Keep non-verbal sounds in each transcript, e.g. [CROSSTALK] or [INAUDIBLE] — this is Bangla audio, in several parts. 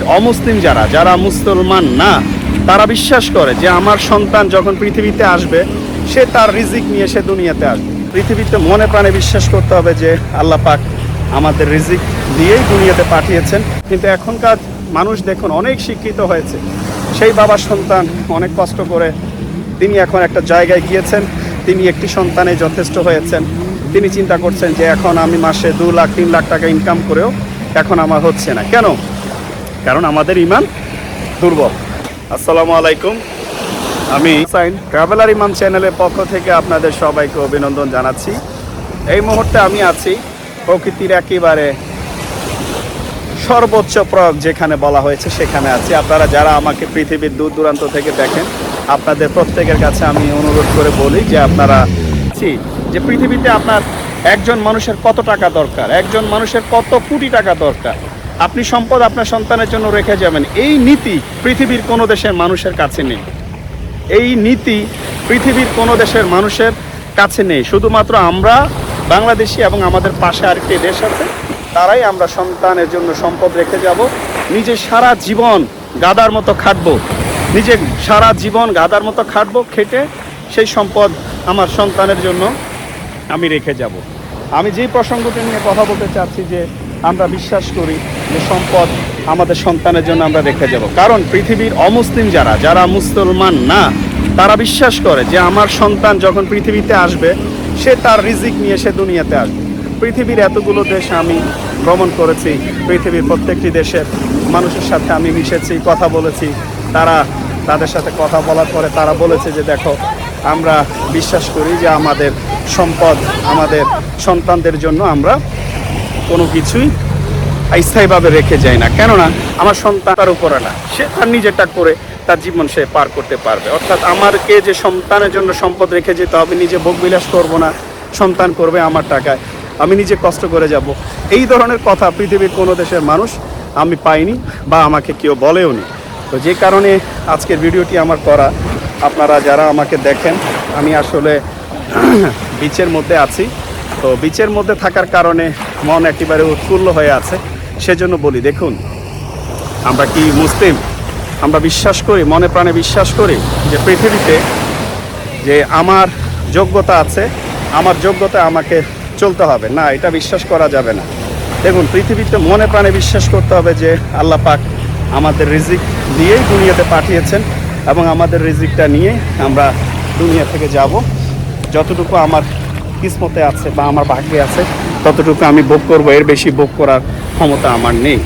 অমুসলিম যারা যারা মুসলমান না, তারা বিশ্বাস করে যে আমার সন্তান যখন পৃথিবীতে আসবে, সে তার রিজিক নিয়ে সে দুনিয়াতে আসবে। পৃথিবীতে মনে প্রাণে বিশ্বাস করতে হবে যে আল্লাহ পাক আমাদের রিজিক দিয়েই দুনিয়াতে পাঠিয়েছেন। কিন্তু এখনকার মানুষ দেখুন, অনেক শিক্ষিত হয়েছে। সেই বাবার সন্তান অনেক কষ্ট করে তিনি এখন একটা জায়গায় গিয়েছেন। তিনি একটি সন্তানে যথেষ্ট হয়েছেন। তিনি চিন্তা করছেন যে এখন আমি মাসে দু লাখ, তিন লাখ টাকা ইনকাম করেও এখন আমার হচ্ছে না। কেন? কারণ আমাদের ইমান দুর্বল। আসসালামু আলাইকুম। আমি সাইন ট্রাভেলার ইমাম চ্যানেলের পক্ষ থেকে আপনাদের সবাইকে অভিনন্দন জানাচ্ছি। এই মুহূর্তে আমি আছি প্রকৃতির একেবারে সর্বোচ্চ প্রয়োগ যেখানে বলা হয়েছে সেখানে আছি। আপনারা যারা আমাকে পৃথিবীর দূর দূরান্ত থেকে দেখেন, আপনাদের প্রত্যেকের কাছে আমি অনুরোধ করে বলি যে আপনারা যে পৃথিবীতে আপনার একজন মানুষের কত টাকা দরকার, একজন মানুষের কত কোটি টাকা দরকার আপনি সম্পদ আপনার সন্তানের জন্য রেখে যাবেন। এই নীতি পৃথিবীর কোনো দেশের মানুষের কাছে নেই। এই নীতি পৃথিবীর কোনো দেশের মানুষের কাছে নেই। শুধুমাত্র আমরা, বাংলাদেশি এবং আমাদের পাশে আরেকটি দেশ আছে, তারাই আমরা সন্তানের জন্য সম্পদ রেখে যাব। নিজে সারা জীবন গাদার মতো খাটবো। নিজে সারা জীবন গাদার মতো খাটবো, খেটে সেই সম্পদ আমার সন্তানের জন্য আমি রেখে যাব। আমি যেই প্রসঙ্গটি নিয়ে কথা বলতে চাচ্ছি যে আমরা বিশ্বাস করি যে সম্পদ আমাদের সন্তানের জন্য আমরা রেখে যাব। কারণ পৃথিবীর অমুসলিম যারা যারা মুসলমান না, তারা বিশ্বাস করে যে আমার সন্তান যখন পৃথিবীতে আসবে, সে তার রিজিক নিয়ে সে দুনিয়াতে আসবে। পৃথিবীর এতগুলো দেশ আমি ভ্রমণ করেছি, পৃথিবীর প্রত্যেকটি দেশের মানুষের সাথে আমি মিশেছি, কথা বলেছি। তারা তাদের সাথে কথা বলার পরে তারা বলেছে যে, দেখো, আমরা বিশ্বাস করি যে আমাদের সম্পদ, আমাদের সন্তানদের জন্য আমরা কোনো কিছুই স্থায়ীভাবে রেখে যায় না। কেননা আমার সন্তান তার উপরে না, সে তার নিজেরটা করে তার জীবন সে পার করতে পারবে। অর্থাৎ আমারকে যে সন্তানের জন্য সম্পদ রেখে যেতে হবে, নিজে ভোগ বিলাস করব না, সন্তান করবে আমার টাকায়। আমি নিজে কষ্ট করে যাব। এই ধরনের কথা পৃথিবীর কোনো দেশের মানুষ আমি পাইনি বা আমাকে কেউ বলেও নি। তো যে কারণে আজকের ভিডিওটি আমার করা। আপনারা যারা আমাকে দেখেন, আমি আসলে [CLEARS THROAT] বিচের মধ্যে আছি। তো বিচের মধ্যে থাকার কারণে মন একেবারে উৎফুল্ল হয়ে আছে। সেজন্য বলি, দেখুন, আমরা কি মুসলিম? আমরা বিশ্বাস করি, মনে প্রাণে বিশ্বাস করি যে পৃথিবীতে যে আমার যোগ্যতা আছে, আমার যোগ্যতা আমাকে চলতে হবে। না, এটা বিশ্বাস করা যাবে না। দেখুন, পৃথিবীতে মনে প্রাণে বিশ্বাস করতে হবে যে আল্লাহ পাক আমাদের রিজিক দিয়েই দুনিয়াতে পাঠিয়েছেন এবং আমাদের রিজিকটা নিয়ে আমরা দুনিয়া থেকে যাব। যতটুকু আমার কিসমতে আছে বা আমার ভাগ্যে আছে, ততটুকু আমি ভোগ করব। এর বেশি ভোগ করার ক্ষমতা আমার নেই।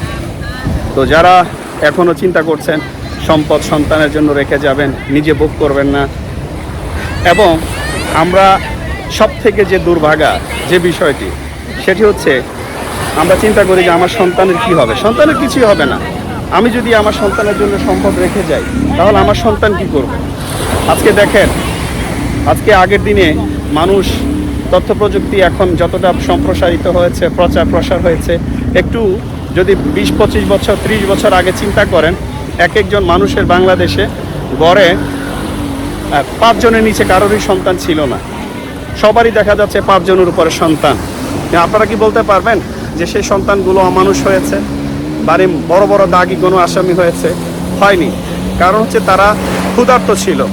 তো যারা এখনও চিন্তা করছেন, সম্পদ সন্তানের জন্য রেখে যাবেন, নিজে ভোগ করবেন না। এবং আমরা সব থেকে যে দুর্ভাগা যে বিষয়টি, সেটি হচ্ছে আমরা চিন্তা করি যে আমার সন্তানের কি হবে? সন্তানের কিছুই হবে না। আমি যদি আমার সন্তানের জন্য সম্পদ রেখে যাই, তাহলে আমার সন্তান কি করবে? আজকে দেখেন, আজকে আগের দিনে মানুষ তথ্য প্রযুক্তি এখন যতটা সম্প্রসারিত হয়েছে, প্রচার প্রসার হয়েছে, একটু যদি বিশ, পঁচিশ বছর, ত্রিশ বছর আগে চিন্তা করেন, এক একজন মানুষের বাংলাদেশে গড়ে পাঁচজনের নিচে কারোরই সন্তান ছিল না। সবারই দেখা যাচ্ছে পাঁচজনের উপরে সন্তান। আপনারা কি বলতে পারবেন যে সেই সন্তানগুলো অমানুষ হয়েছে? বাড়ি বড় বড় দাগি কোনো আসামি হয়েছে? হয়নি। কারণ হচ্ছে তারা ক্ষুধার্ত ছিল।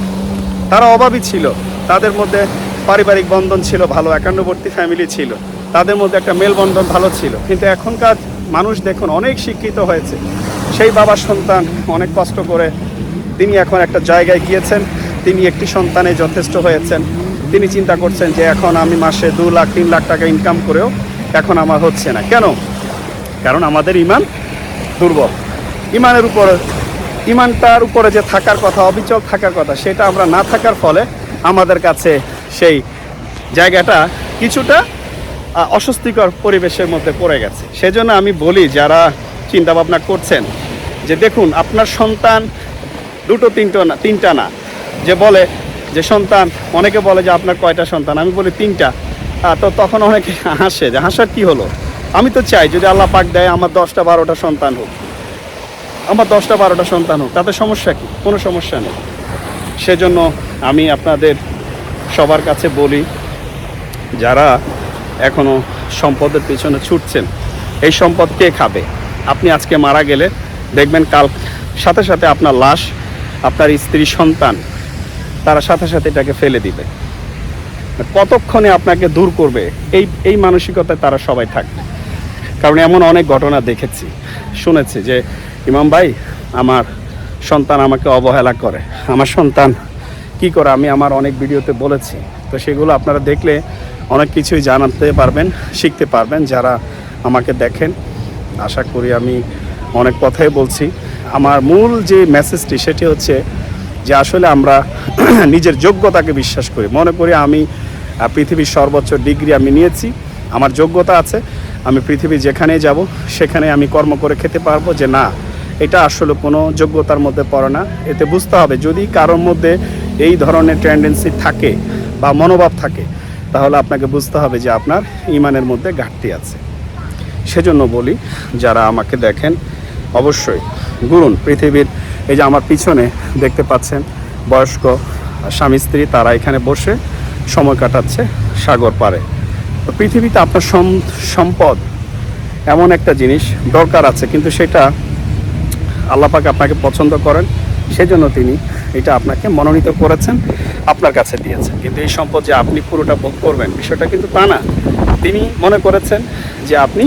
তারা অভাবী ছিল। তাদের মধ্যে পারিবারিক বন্ধন ছিল ভালো, একান্নবর্তী ফ্যামিলি ছিল। তাদের মধ্যে একটা মেলবন্ধন ভালো ছিল। কিন্তু এখনকার মানুষ দেখুন, অনেক শিক্ষিত হয়েছে। সেই বাবার সন্তান অনেক কষ্ট করে তিনি এখন একটা জায়গায় গিয়েছেন। তিনি একটি সন্তানে যথেষ্ট হয়েছেন। তিনি চিন্তা করছেন যে এখন আমি মাসে দু লাখ, তিন লাখ টাকা ইনকাম করেও এখন আমার হচ্ছে না। কেন? কারণ আমাদের ইমান দুর্বল। ইমানের উপর, ইমানটার উপরে যে থাকার কথা, অবিচল থাকার কথা, সেটা আমরা না থাকার ফলে আমাদের কাছে সেই জায়গাটা কিছুটা অস্বস্তিকর পরিবেশের মধ্যে পড়ে গেছে। সেজন্য আমি বলি, যারা চিন্তা ভাবনা করছেন যে দেখুন, আপনার সন্তান দুটো, তিনটো না, তিনটা না, যে বলে যে সন্তান, অনেকে বলে যে আপনার কয়টা সন্তান? আমি বলি তিনটা। তো তখন অনেকে হাসে যে হাসার কি হলো? আমি তো চাই যদি আল্লাহ পাক দেয়, আমার দশটা, বারোটা সন্তান হোক। আমার দশটা, বারোটা সন্তান হোক, তাতে সমস্যা কি? কোনো সমস্যা নেই। সেজন্য আমি আপনাদের সবার কাছে বলি, যারা এখনও সম্পদের পেছনে ছুটছেন, এই সম্পদ কে খাবে? আপনি আজকে মারা গেলে দেখবেন কাল সাথে সাথে আপনার লাশ, আপনার স্ত্রী, সন্তান, তারা সাথে সাথে এটাকে ফেলে দিবে। কতক্ষণে আপনাকে দূর করবে? এই এই মানসিকতায় তারা সবাই থাকবে। কারণ এমন অনেক ঘটনা দেখেছি, শুনেছি যে, ইমাম ভাই, আমার সন্তান আমাকে অবহেলা করে, আমার সন্তান কি করে আমি আমার অনেক ভিডিওতে বলেছি। তো সেগুলো আপনারা দেখলে অনেক কিছুই জানাতে পারবেন, শিখতে পারবেন যারা আমাকে দেখেন। আশা করি আমি অনেক কথাই বলছি। আমার মূল যে মেসেজটি সেটি হচ্ছে যে আসলে আমরা [CLEARS THROAT] নিজের যোগ্যতাকে বিশ্বাস করি। মনে করি আমি পৃথিবীর সর্বোচ্চ ডিগ্রি আমি নিয়েছি, আমার যোগ্যতা আছে, আমি পৃথিবী যেখানে যাব সেখানে আমি কর্ম করে খেতে পারব যে না, এটা আসলে কোনো যোগ্যতার মধ্যে পড়ে না। এতে বুঝতে হবে যদি কারোর মধ্যে এই ধরনের টেন্ডেন্সি থাকে বা মনোভাব থাকে, তাহলে আপনাকে বুঝতে হবে যে আপনার ইমানের মধ্যে ঘাটতি আছে। সেজন্য বলি, যারা আমাকে দেখেন, অবশ্যই গুরুন পৃথিবীর, এই যে আমার পিছনে দেখতে পাচ্ছেন বয়স্ক স্বামী স্ত্রী, তারা এখানে বসে সময় কাটাচ্ছে সাগর পাড়ে। তো পৃথিবীতে আপনার সম- সম্পদ এমন একটা জিনিস দরকার আছে, কিন্তু সেটা আল্লাপাকে আপনাকে পছন্দ করেন, সেজন্য তিনি এটা আপনাকে মনোনীত করেছেন, আপনার কাছে দিয়েছেন। কিন্তু এই সম্পদ যে আপনি পুরোটা ভোগ করবেন, বিষয়টা কিন্তু তা না। তিনি মনে করেছেন যে আপনি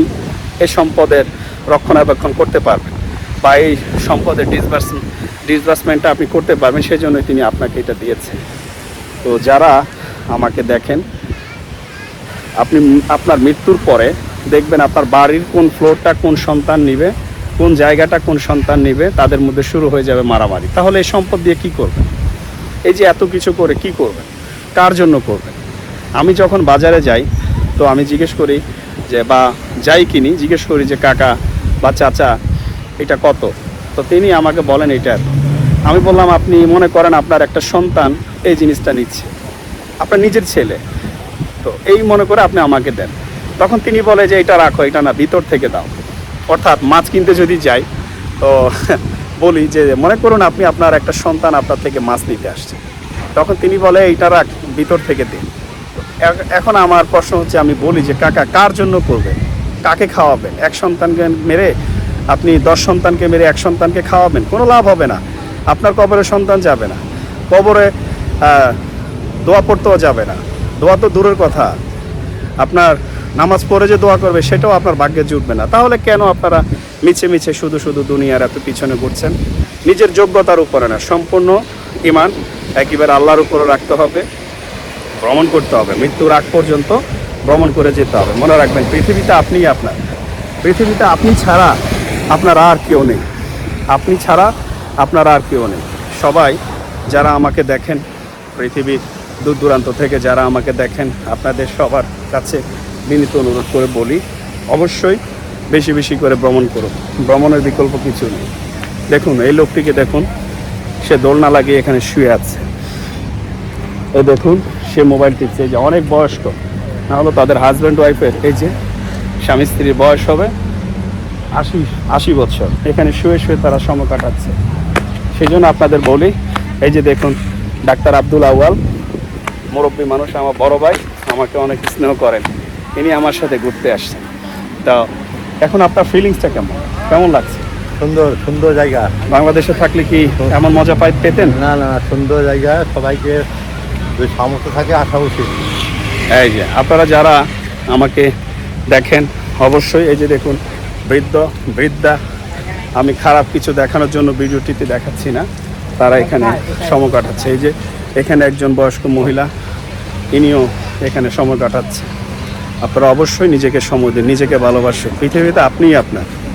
এই সম্পদের রক্ষণাবেক্ষণ করতে পারবেন বা এই সম্পদের ডিসবার্স ডিসবার্সমেন্টটা আপনি করতে পারবেন সেই সেজন্যই তিনি আপনাকে এটা দিয়েছেন। তো যারা আমাকে দেখেন, আপনি, আপনার মৃত্যুর পরে দেখবেন আপনার বাড়ির কোন ফ্লোরটা কোন সন্তান নিবে কোন জায়গাটা কোন সন্তান নেবে, তাদের মধ্যে শুরু হয়ে যাবে মারামারি। তাহলে এই সম্পদ দিয়ে কি করবেন? এই যে এত কিছু করে কি করবেন? কার জন্য করবেন? আমি যখন বাজারে যাই, তো আমি জিজ্ঞেস করি যে, বা যাই কিনি? জিজ্ঞেস করি যে, কাকা বা চাচা, এটা কত? তো তিনি আমাকে বলেন, এটা আমি বললাম, আপনি মনে করেন আপনার একটা সন্তান এই জিনিসটা নিচ্ছে। আপনার নিজের ছেলে। তো এই মনে করে আপনি আমাকে দেন। তখন তিনি বলে যে, এটা রাখো, এটা না, ভিতর থেকে দাও। অর্থাৎ মাছ কিনতে যদি যাই, তো বলি যে মনে করুন আপনি আপনার একটা সন্তান আপনার থেকে মাছ নিতে আসছে। তখন তিনি বলে, এইটা রাখ, ভিতর থেকে দিন এখন আমার প্রশ্ন হচ্ছে, আমি বলি যে, কাকা, কার জন্য করবেন কাকে খাওয়াবেন? এক সন্তানকে মেরে আপনি দশ সন্তানকে মেরে এক সন্তানকে খাওয়াবেন? কোনো লাভ হবে না। আপনার কবরে সন্তান যাবে না। কবরে দোয়া পড়তেও যাবে না। দোয়া তো দূরের কথা। আপনার নামাজ পড়ে যে দোয়া করবে, সেটাও আপনার ভাগ্যে জুটবে না। তাহলে কেন আপনারা মিছে মিছে শুধু শুধু দুনিয়ার এত পিছনে ঘুরছেন? নিজের যোগ্যতার উপরে না, সম্পূর্ণ ইমান একেবারে আল্লাহর উপরে রাখতে হবে, ভ্রমণ করতে হবে। মৃত্যুর আগ পর্যন্ত ভ্রমণ করে যেতে হবে। মনে রাখবেন, পৃথিবীতে আপনিই আপনার। পৃথিবীতে আপনি ছাড়া আপনার আর কেউ নেই। আপনি ছাড়া আপনার আর কেউ নেই। সবাই যারা আমাকে দেখেন, পৃথিবীর দূর দূরান্ত থেকে যারা আমাকে দেখেন, আপনাদের সবার কাছে বিনীত অনুরোধ করে বলি, অবশ্যই বেশি বেশি করে ভ্রমণ করুন। ভ্রমণের বিকল্প কিছু নেই। দেখুন, এই লোকটিকে দেখুন, সে দোলনা লাগিয়ে এখানে শুয়ে আছে। এই দেখুন, সে মোবাইল টিপছে যে অনেক বয়স্ক। না হলো তাদের হাজব্যান্ড ওয়াইফের এই যে স্বামী স্ত্রীর বয়স হবে আশি আশি বছর। এখানে শুয়ে শুয়ে তারা সময় কাটাচ্ছে। সেই জন্য আপনাদের বলি, এই যে দেখুন, ডাক্তার আব্দুল আউয়াল, মুরব্বী মানুষ, আমার বড় ভাই, আমাকে অনেক স্নেহ করেন। ইনি আমার সাথে ঘুরতে আসছেন। তা এখন আপনার ফিলিংসটা কেমন? কেমন লাগছে? সুন্দর সুন্দর জায়গা। বাংলাদেশে থাকলে কি এমন মজা পাই পেতেন? না না না, সুন্দর জায়গা। সবাইকে যদি সামর্থ্য থাকে আসা উচিত এই যে আপনারা যারা আমাকে দেখেন অবশ্যই এই যে দেখুন বৃদ্ধ বৃদ্ধা আমি খারাপ কিছু দেখানোর জন্য ভিডিওটিতে দেখাচ্ছি না। তারা এখানে সময় কাটাচ্ছে। এই যে এখানে একজন বয়স্ক মহিলা ইনিও এখানে সময় কাটাচ্ছে। আপনারা অবশ্যই নিজেকে সময় দিন নিজেকে ভালোবাসুন। পৃথিবীতে আপনিই আপনার।